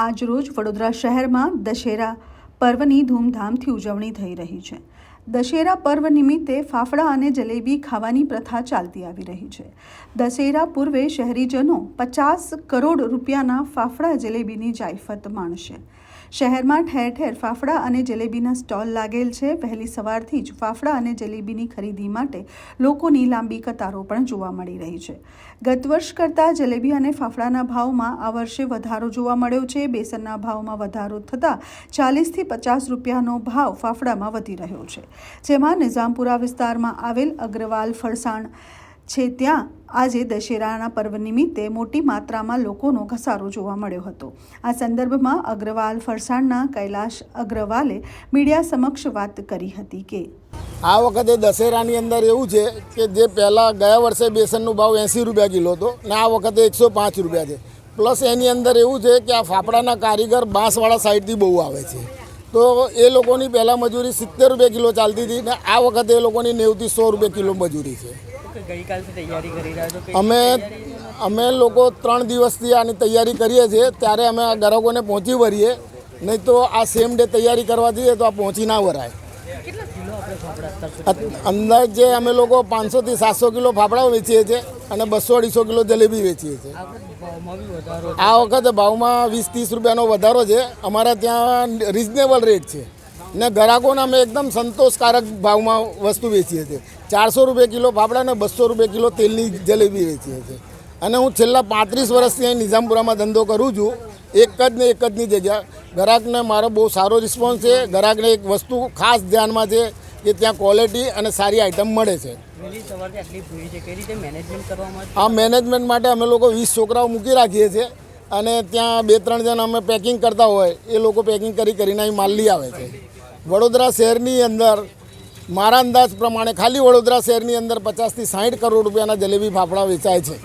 આજરોજ વડોદરા શહેરમાં દશેરા પર્વની ધૂમધામથી ઉજવણી થઈ રહી છે. દશેરા પર્વ નિમિત્તે ફાફડા અને જલેબી ખાવાની પ્રથા ચાલતી આવી રહી છે. દશેરા પૂર્વે શહેરીજનો પચાસ કરોડ રૂપિયાના ફાફડા જલેબીની જાયફત માણશે. શહેરમાં ઠેર ઠેર ફાફડા અને જલેબીના સ્ટોલ લાગેલ છે. વહેલી સવારથી જ ફાફડા અને જલેબીની ખરીદી માટે લોકોની લાંબી કતારો પણ જોવા મળી રહી છે. ગત વર્ષ કરતાં જલેબી અને ફાફડાના ભાવમાં આ વર્ષે વધારો જોવા મળ્યો છે. બેસનના ભાવમાં વધારો થતાં ચાલીસથી પચાસ રૂપિયાનો ભાવ ફાફડામાં વધી રહ્યો છે. જેમાં નિઝામપુરા વિસ્તારમાં આવેલ અગ્રવાલ ફરસાણ છે ત્યાં આજે દશેરાના પર્વ નિમિત્તે મોટી માત્રામાં લોકોનો ઘસારો જોવા મળ્યો હતો. આ સંદર્ભમાં અગ્રવાલ ફરસાણના કૈલાશ અગ્રવાલે મીડિયા સમક્ષ વાત કરી હતી કે આ વખતે દશેરાની અંદર એવું છે કે જે પહેલાં ગયા વર્ષે બેસનનો ભાવ એંસી રૂપિયા કિલો હતો ને આ વખતે એકસો પાંચ રૂપિયા છે. પ્લસ એની અંદર એવું છે કે આ ફાફડાના કારીગર બાંસવાળા સાઈડથી બહુ આવે છે. તો એ લોકોની પહેલાં મજૂરી સિત્તેર રૂપિયા કિલો ચાલતી હતી ને આ વખતે એ લોકોની નેવથી સો રૂપિયા કિલો મજૂરી છે. અમે અમે લોકો ત્રણ દિવસથી આની તૈયારી કરીએ છીએ. ત્યારે અમે આ ગ્રાહકોને પહોંચી વળીએ. નહીં તો આ સેમ ડે તૈયારી કરવા જઈએ તો આ પહોંચી ના વરાય અંદાજ અંદાજે અમે લોકો પાંચસોથી સાતસો કિલો ફાફડા વેચીએ છીએ અને બસો અઢીસો કિલો જલેબી વેચીએ છીએ. આ વખતે ભાવમાં વીસ ત્રીસ રૂપિયાનો વધારો છે. અમારા ત્યાં રિઝનેબલ રેટ છે. ને ગ્રાહકોને અમે એકદમ સંતોષકારક ભાવમાં વસ્તુ વેચીએ છીએ. ચારસો રૂપિયા કિલો ફાફડા અને બસો રૂપિયા કિલો તેલની જલેબી વેચીએ છીએ. અને હું છેલ્લા પાંત્રીસ વર્ષથી અહીં નિઝામપુરામાં ધંધો કરું છું. એક જ ને એક જની જગ્યા. ગ્રાહકને મારો બહુ સારો રિસ્પોન્સ છે. ગ્રાહકને એક વસ્તુ ખાસ ધ્યાનમાં છે કે ત્યાં ક્વોલિટી અને સારી આઇટમ મળે છે. આ મેનેજમેન્ટ માટે અમે લોકો વીસ છોકરાઓ મૂકી રાખીએ છીએ. અને ત્યાં બે ત્રણ જણ અમે પેકિંગ કરતા હોય એ લોકો પેકિંગ કરી કરીને અહીં માલ લઈ આવે છે. વડોદરા શહેરની અંદર, મારા અંદાજ પ્રમાણે ખાલી વડોદરા શહેરની અંદર પચાસથી સાઠ કરોડ રૂપિયાના જલેબી ફાફડા વેચાય છે.